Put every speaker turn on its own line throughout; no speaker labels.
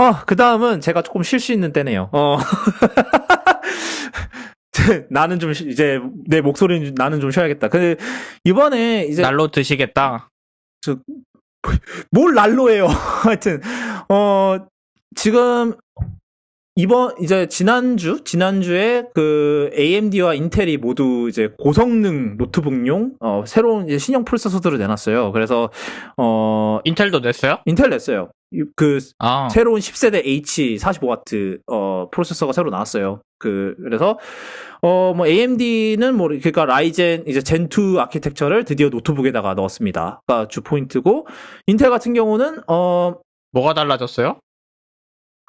어, 그 다음은 제가 조금 쉴 수 있는 때네요. 어. 나는 좀, 쉬- 이제, 내 목소리는, 나는 좀 쉬어야겠다. 그, 이번에, 이제,
날로 드시겠다.
뭘 난로예요. 하여튼, 어, 지금, 이번, 이제, 지난주, 지난주에 그, AMD와 인텔이 모두 이제 고성능 노트북용, 어, 새로운 이제 신형 프로세서들을 내놨어요. 그래서, 어,
인텔도 냈어요?
인텔 냈어요. 이- 그,
아.
새로운 10세대 H 45W 어 프로세서가 새로 나왔어요. 그 그래서 어 뭐 AMD는 뭐 그러니까 라이젠 이제 젠2 아키텍처를 드디어 노트북에다가 넣었습니다. 가주 포인트고 인텔 같은 경우는 어
뭐가 달라졌어요?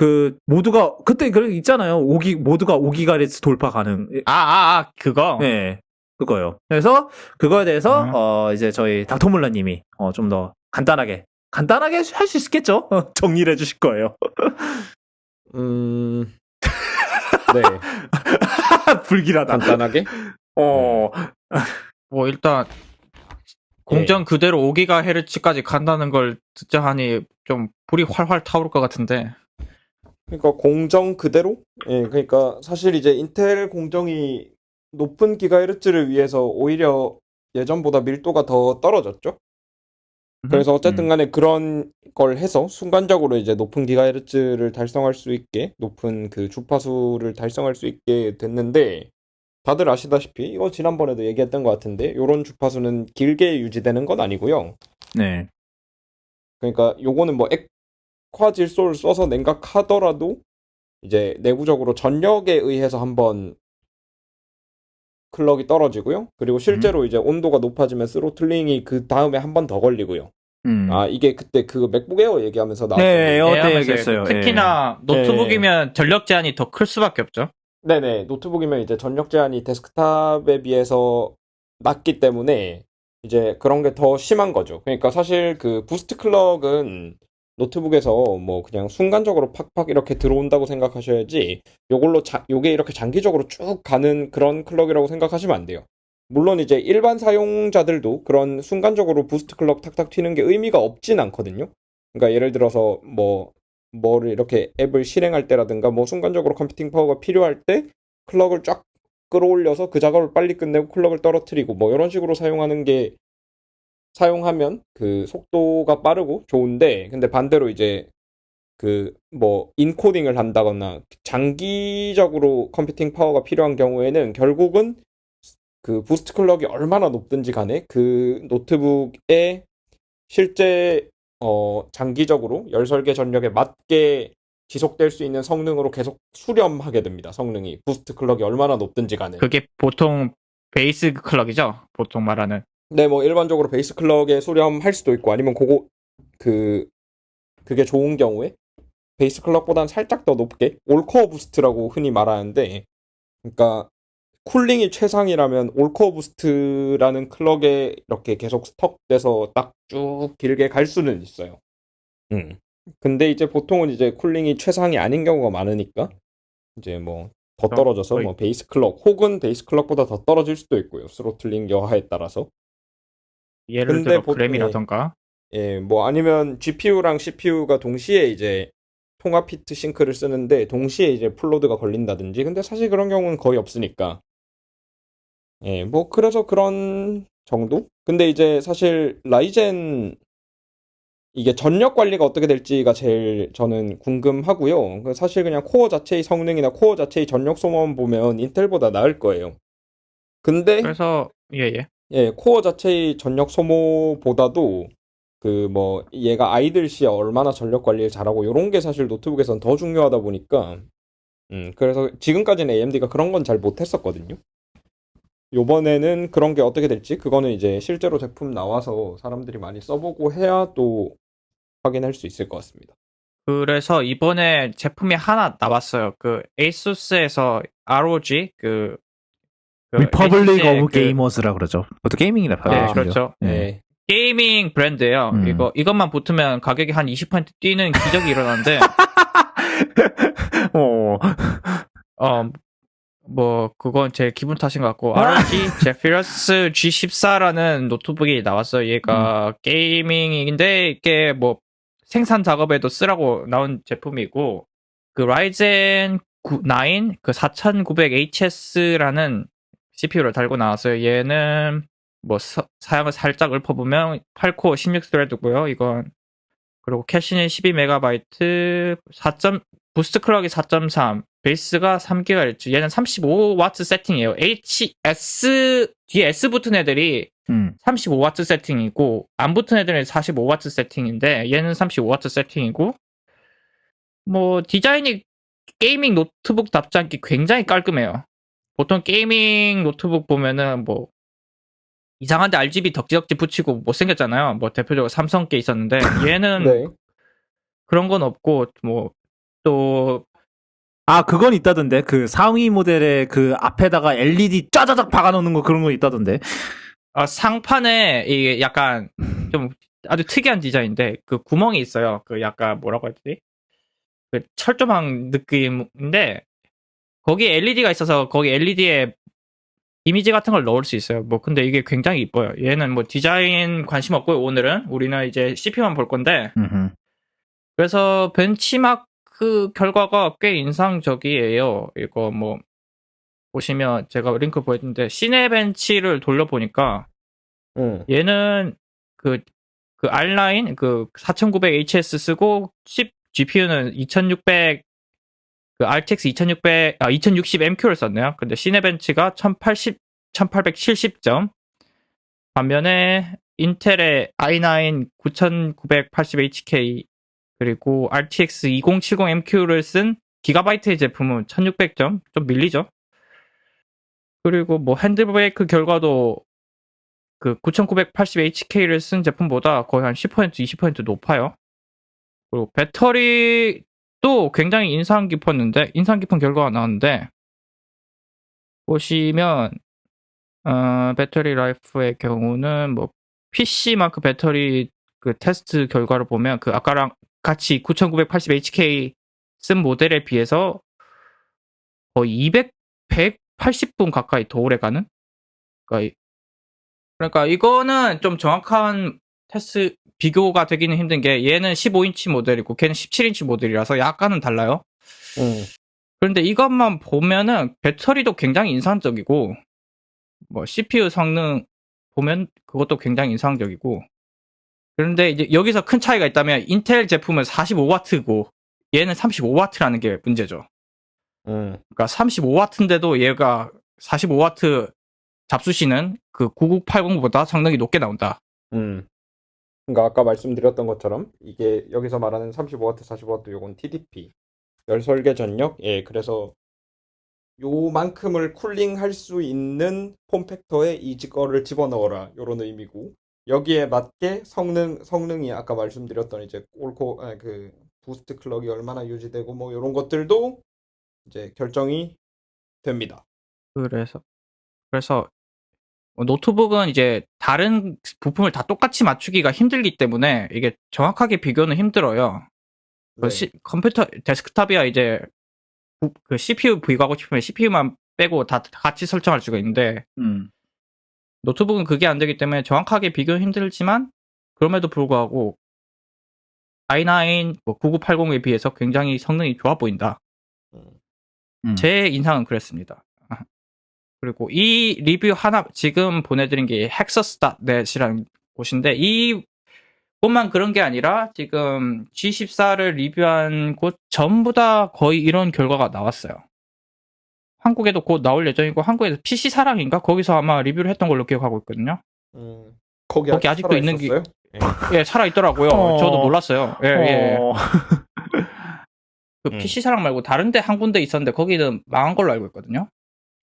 그 모두가 그때 그 있잖아요. 5기 모두가 5기가헤르츠 돌파 가능.
아, 아, 아, 그거.
네. 그거요. 그래서 그거에 대해서
음.
어 이제 저희 닥터몰라 님이 어 좀 더 간단하게 간단하게 할 수 있겠죠? 정리를 해 주실 거예요.
음. 네.
불길하다.
간단하게.
어,
뭐 일단 공정 그대로 5GHz까지 간다는 걸 듣자 하니 좀 불이 활활 타오를 것 같은데.
그러니까 공정 그대로? 예, 그러니까 사실 이제 인텔 공정이 높은 기가헤르츠를 위해서 오히려 예전보다 밀도가 더 떨어졌죠. 그래서 어쨌든 간에 그런 걸 해서 순간적으로 이제 높은 기가헤르츠를 달성할 수 있게 높은 그 주파수를 달성할 수 있게 됐는데 다들 아시다시피 이거 지난번에도 얘기했던 것 같은데 요런 주파수는 길게 유지되는 건 아니고요.
네.
그러니까 요거는 뭐 액 화 질소를 써서 냉각하더라도 이제 내부적으로 전력에 의해서 한번 클럭이 떨어지고요. 그리고 실제로 이제 온도가 높아지면 스로틀링이 그 다음에 한 번 더 걸리고요.
음.
아 이게 그때 그 맥북 에어 얘기하면서 나왔던
네,
네,
에어 때 얘기했어요.
특히나 노트북이면 전력 제한이 더 클 수밖에 없죠.
네네 노트북이면 이제 전력 제한이 데스크탑에 비해서 낮기 때문에 이제 그런 게 더 심한 거죠. 그러니까 사실 그 부스트 클럭은 노트북에서 뭐 그냥 순간적으로 팍팍 이렇게 들어온다고 생각하셔야지 요걸로 자, 요게 이렇게 장기적으로 쭉 가는 그런 클럭이라고 생각하시면 안 돼요. 물론 이제 일반 사용자들도 그런 순간적으로 부스트 클럭 탁탁 튀는 게 의미가 없진 않거든요. 그러니까 예를 들어서 뭐 뭐를 이렇게 앱을 실행할 때라든가 뭐 순간적으로 컴퓨팅 파워가 필요할 때 클럭을 쫙 끌어올려서 그 작업을 빨리 끝내고 클럭을 떨어뜨리고 뭐 이런 식으로 사용하는 게 사용하면 그 속도가 빠르고 좋은데 근데 반대로 이제 그 뭐 인코딩을 한다거나 장기적으로 컴퓨팅 파워가 필요한 경우에는 결국은 그 부스트 클럭이 얼마나 높든지 간에 그 노트북의 실제 어 장기적으로 열 설계 전력에 맞게 지속될 수 있는 성능으로 계속 수렴하게 됩니다. 성능이 부스트 클럭이 얼마나 높든지 간에.
그게 보통 베이스 클럭이죠. 보통 말하는.
네, 뭐 일반적으로 베이스 클럭에 수렴할 수도 있고 아니면 그거 그 그게 좋은 경우에 베이스 클럭보다는 살짝 더 높게 올코어 부스트라고 흔히 말하는데 그러니까 쿨링이 최상이라면 올코어 부스트라는 클럭에 이렇게 계속 스톡돼서 딱 쭉 길게 갈 수는 있어요. 음. 근데 이제 보통은 이제 쿨링이 최상이 아닌 경우가 많으니까 이제 뭐 더 떨어져서 뭐 베이스 클럭 혹은 베이스 클럭보다 더 떨어질 수도 있고요. 스로틀링 여하에 따라서.
예를
근데
들어
보통-
그램이라던가.
예, 뭐 아니면 GPU랑 CPU가 동시에 이제 통합 히트 싱크를 쓰는데 동시에 이제 풀로드가 걸린다든지 근데 사실 그런 경우는 거의 없으니까 예, 뭐 그래서 그런 정도? 근데 이제 사실 라이젠 이게 전력 관리가 어떻게 될지가 제일 저는 궁금하고요. 그 사실 그냥 코어 자체의 성능이나 코어 자체의 전력 소모만 보면 인텔보다 나을 거예요. 근데
그래서 예예.
예, 코어 자체의 전력 소모보다도 그 뭐 얘가 아이들 시에 얼마나 전력 관리를 잘하고 요런 게 사실 노트북에선 더 중요하다 보니까 음, 그래서 지금까지는 AMD가 그런 건 잘 못했었거든요. 요번에는 그런 게 어떻게 될지 그거는 이제 실제로 제품 나와서 사람들이 많이 써보고 해야 또 확인할 수 있을 것 같습니다.
그래서 이번에 제품이 하나 나왔어요. 그 에이수스에서 ROG 그, 그
리퍼블릭 오브
그-
게이머스라 그러죠. 그것도 게이밍이라
네,
봐요.
그렇죠.
네.
네.
게이밍 브랜드예요.
음.
이거 이것만 붙으면 가격이 한 20% 뛰는 기적이 일어나는데
어.
어, 뭐, 그건 제 기분 탓인 것 같고, ROG 제피러스 G14라는 노트북이 나왔어요. 얘가 게이밍인데, 이게 뭐, 생산 작업에도 쓰라고 나온 제품이고 그 라이젠 9, 9, 그 4900HS라는 CPU를 달고 나왔어요. 얘는 뭐 서- 사양을 살짝 읊어보면 8코어 16스레드고요. 이건 그리고 캐시는 12MB, 4. 부스트 클럭이 4.3, 베이스가 3GHz. 얘는 35W 세팅이에요. HS 뒤에 S 붙은 애들이
음.
35W 세팅이고 안 붙은 애들은 45W 세팅인데 얘는 35W 세팅이고 뭐 디자인이 게이밍 노트북답지 않게 굉장히 깔끔해요. 보통 게이밍 노트북 보면은 뭐 이상한데 RGB 덕지덕지 붙이고 못생겼잖아요. 뭐 대표적으로 삼성 게 있었는데 얘는
네.
그런 건 없고 뭐또
아, 그건 있다던데. 그 상위 모델의 그 앞에다가 LED 짜자작 박아놓는 거 그런 거 있다던데.
어, 상판에 이게 약간 좀 아주 특이한 디자인인데 그 구멍이 있어요. 그 약간 뭐라고 하지? 그 철조망 느낌인데 거기 LED가 있어서 거기 LED에 이미지 같은 걸 넣을 수 있어요. 뭐 근데 이게 굉장히 이뻐요. 얘는 뭐 디자인 관심 없고요. 오늘은 우리는 이제 CPU만 볼 건데
음흠.
그래서 벤치마크 결과가 꽤 인상적이에요. 이거 뭐 보시면 제가 링크 보여드렸는데 시네벤치를 돌려보니까
음.
얘는 그, 그 R9, 그 4900HS 쓰고, 칩 GPU는 2600, 그 RTX 2600, 아, 2060 MQ를 썼네요. 근데 시네벤치가 1080, 1870점. 반면에 인텔의 i9 9980HK, 그리고 RTX 2070 MQ를 쓴 기가바이트의 제품은 1600점. 좀 밀리죠. 그리고 뭐 핸드브레이크 결과도 그 9980HK를 쓴 제품보다 거의 한 10% 20% 높아요. 그리고 배터리 도 굉장히 인상 깊었는데 인상 깊은 결과가 나왔는데 보시면 어, 배터리 라이프의 경우는 뭐 PC만큼 배터리 그 테스트 결과를 보면 그 아까랑 같이 9980HK 쓴 모델에 비해서 거의 200 180분 가까이 더 오래 가는? 그러니까 그러니까 이거는 좀 정확한 테스트 비교가 되기는 힘든 게 얘는 15인치 모델이고 걔는 17인치 모델이라서 약간은 달라요.
음.
그런데 이것만 보면은 배터리도 굉장히 인상적이고 뭐 CPU 성능 보면 그것도 굉장히 인상적이고 그런데 이제 여기서 큰 차이가 있다면 인텔 제품은 45W고 얘는 35W라는 게 문제죠.
음.
그러니까 35W인데도 얘가 45W 잡수시는 그 9980보다 성능이 높게 나온다.
음. 그러니까 아까 말씀드렸던 것처럼 이게 여기서 말하는 35W, 45W 요건 TDP 열 설계 전력. 예, 그래서 요만큼을 쿨링할 수 있는 폼팩터에 이 거를 집어넣어라 요런 의미고 여기에 맞게 성능 성능이 아까 말씀드렸던 이제 올코 아, 그 부스트 클럭이 얼마나 유지되고 뭐 요런 것들도 이제 결정이 됩니다.
그래서 그래서 뭐 노트북은 이제 다른 부품을 다 똑같이 맞추기가 힘들기 때문에 이게 정확하게 비교는 힘들어요. 그
네.
시- 컴퓨터 데스크탑이야 이제 부- 그 CPU 부여하고 싶으면 CPU만 빼고 다 같이 설정할 수가 있는데
음.
노트북은 그게 안 되기 때문에 정확하게 비교는 힘들지만 그럼에도 불구하고 i9 뭐 9980에 비해서 굉장히 성능이 좋아 보인다.
음.
제 인상은 그랬습니다. 아. 그리고 이 리뷰 하나 지금 보내드린 게 hexus.net이라는 곳인데 이 곳만 그런 게 아니라 지금 G14를 리뷰한 곳 전부 다 거의 이런 결과가 나왔어요. 한국에도 곧 나올 예정이고 한국에서 PC 사랑인가 거기서 아마 리뷰를 했던 걸로 기억하고 있거든요.
음. 거기,
거기 아직도 있는 게-
살아있었어요?
예, 살아 있더라고요.
어.
저도 몰랐어요. 예, 예.
어,
그
음.
PC 사랑 말고 다른 데 한 군데 있었는데 거기는 망한 걸로 알고 있거든요.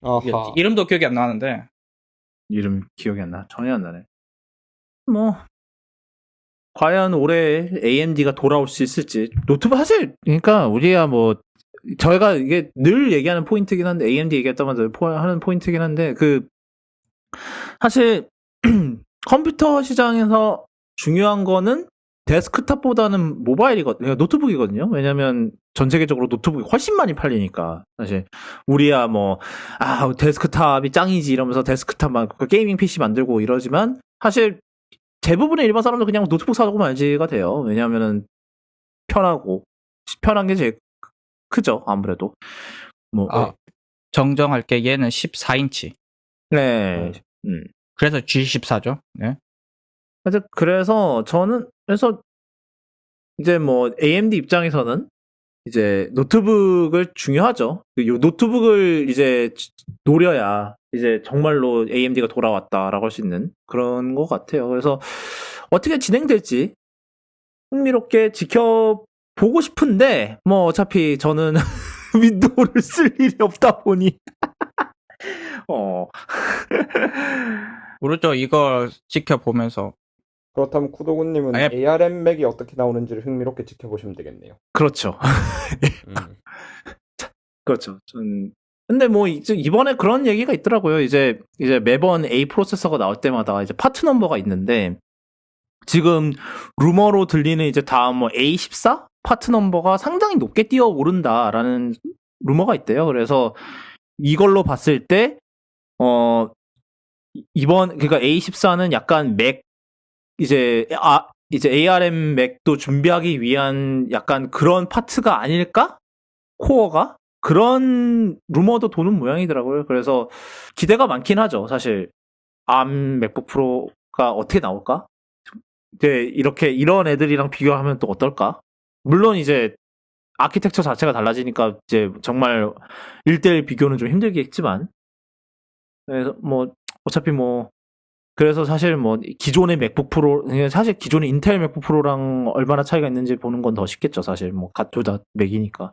아하.
이름도 기억이 안 나는데
이름 기억이 안 나. 전혀 안 나네. 뭐 과연 올해 AMD가 돌아올 수 있을지 노트북 사실 그러니까 우리가 뭐 저희가 이게 늘 얘기하는 포인트긴 한데 AMD 얘기했다마자 하는 포인트긴 한데 그 사실 컴퓨터 시장에서 중요한 거는 데스크탑보다는 모바일이거든요. 노트북이거든요. 왜냐면 전 세계적으로 노트북이 훨씬 많이 팔리니까. 사실 우리야 뭐 아, 데스크탑이 짱이지 이러면서 데스크탑 막 게이밍 PC 만들고 이러지만 사실 대부분의 일반 사람들 그냥 노트북 사고 말지가 돼요. 왜냐하면은 편하고 편한 게 제일 크- 크죠 아무래도 뭐
아, 정정할 게 얘는 14인치.
네. 음.
그래서 G14죠. 네.
그래서 저는 그래서 이제 뭐 AMD 입장에서는 이제 노트북을 중요하죠. 요 노트북을 이제 노려야 이제 정말로 AMD가 돌아왔다라고 할 수 있는 그런 것 같아요. 그래서 어떻게 진행될지 흥미롭게 지켜보고 싶은데 뭐 어차피 저는 윈도우를 쓸 일이 없다 보니 어
모르죠. 이걸 지켜보면서.
그렇다면 쿠도군님은
아예-
ARM 맥이 어떻게 나오는지를 흥미롭게 지켜보시면 되겠네요.
그렇죠.
음.
그렇죠. 전 근데 뭐 이제 이번에 그런 얘기가 있더라고요. 이제 이제 매번 A 프로세서가 나올 때마다 이제 파트 넘버가 있는데 지금 루머로 들리는 이제 다음 뭐 A14 파트 넘버가 상당히 높게 뛰어 오른다라는 루머가 있대요. 그래서 이걸로 봤을 때 어 이번 그러니까 A14는 약간 맥 이제 아 이제 ARM 맥도 준비하기 위한 약간 그런 파트가 아닐까? 코어가 그런 루머도 도는 모양이더라고요. 그래서 기대가 많긴 하죠. 사실 암 맥북 프로가 어떻게 나올까? 이제 이렇게 이런 애들이랑 비교하면 또 어떨까? 물론 이제 아키텍처 자체가 달라지니까 이제 정말 1대1 비교는 좀 힘들겠지만 그래서 뭐 어차피 뭐 그래서 사실 뭐 기존의 맥북 프로 사실 기존의 인텔 맥북 프로랑 얼마나 차이가 있는지 보는 건 더 쉽겠죠 사실. 뭐둘다 맥이니까